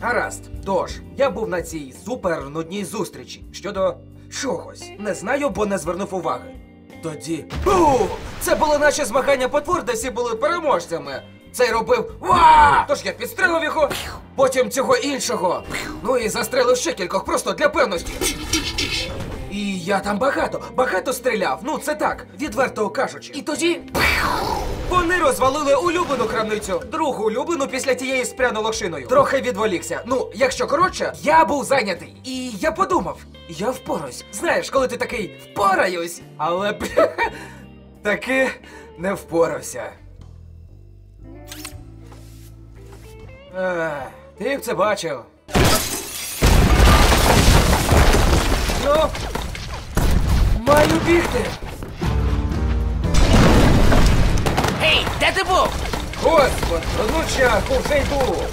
Гаразд, тож, я був на цій супер нудній зустрічі щодо чогось. Не знаю, бо не звернув уваги. Тоді. Бу! Це було наче змагання потвор, де всі були переможцями. Цей робив ва! Тож я підстрелив його, потім цього іншого. Ну і застрелив ще кількох просто для певності. І я там багато, багато стріляв. Ну, це так, відверто кажучи. І тоді. Вони розвалили улюблену крамницю, другу улюблену після тієї з прянолошиною. Трохи відволікся. Ну, якщо коротше, я був зайнятий. І я подумав, я впораюсь. Знаєш, коли ти такий впораюсь, але бля, таки не впорався. Ех, ти б це бачив. Ну, маю бігти. Де ти був? Господь, онуча, курсей був.